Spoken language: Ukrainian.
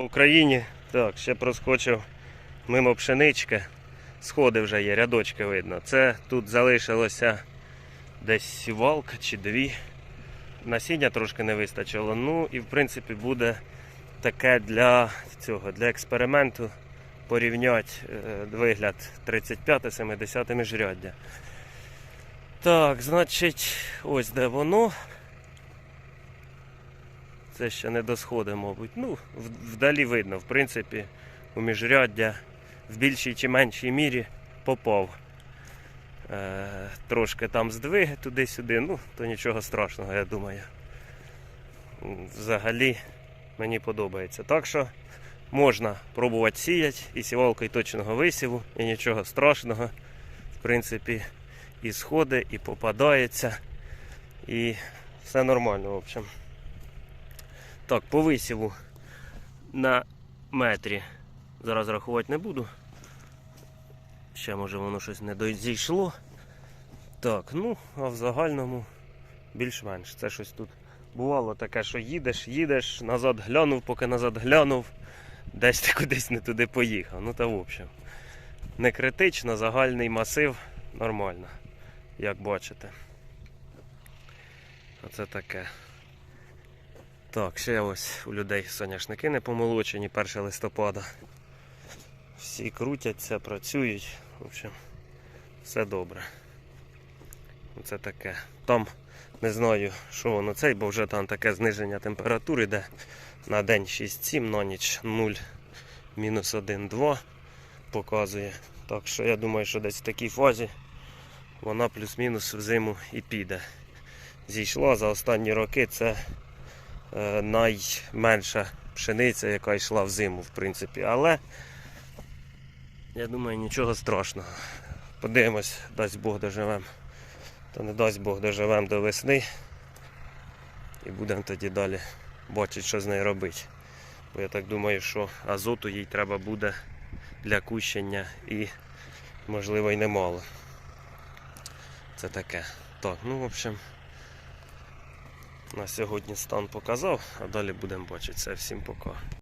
В Україні так, ще проскочив мимо пшенички. Сходи вже є, рядочки видно. Це тут залишилося десь сівалка чи дві. Насіння трошки не вистачило. Ну і в принципі буде таке для цього, для експерименту порівняти е, вигляд 35-70 міжряддя. Так, значить, ось де воно. Це ще не до сходи, мабуть. Ну, вдалі видно, в принципі, у міжряддя в більшій чи меншій мірі попав. Е, трошки там здвиги туди-сюди, ну, то нічого страшного, я думаю. Взагалі мені подобається. Так що можна пробувати сіяти і сівалкою точного висіву, і нічого страшного. В принципі, і сходи, і попадається, і все нормально, в общем. Так, по висіву на метрі. Зараз рахувати не буду. Ще може воно щось не дійшло. Так, ну, а в загальному більш-менш. Це щось тут бувало таке, що їдеш, їдеш, назад глянув, поки назад глянув, десь ти кудись не туди поїхав. Ну та в общем. Не критично, загальний масив нормально, як бачите. Оце таке. Так, ще ось у людей соняшники не помолочені 1 листопада. Всі крутяться, працюють. В общем, все добре. Оце таке. Там не знаю, що воно цей, бо вже там таке зниження температури йде на день 6-7, на ніч 0, мінус 1-2 показує. Так що я думаю, що десь в такій фазі вона плюс-мінус в зиму і піде. Зійшла за останні роки це найменша пшениця, яка йшла в зиму, в принципі. Але я думаю, нічого страшного. Подивимось, дасть Бог доживемо. То не дасть Бог доживемо до весни. І будемо тоді далі бачити, що з нею робити. Бо я так думаю, що азоту їй треба буде для кущення і, можливо, й немало. Це таке. Так, ну, в общем, на сьогодні стан показав, а далі будемо бачити. Це всім пока.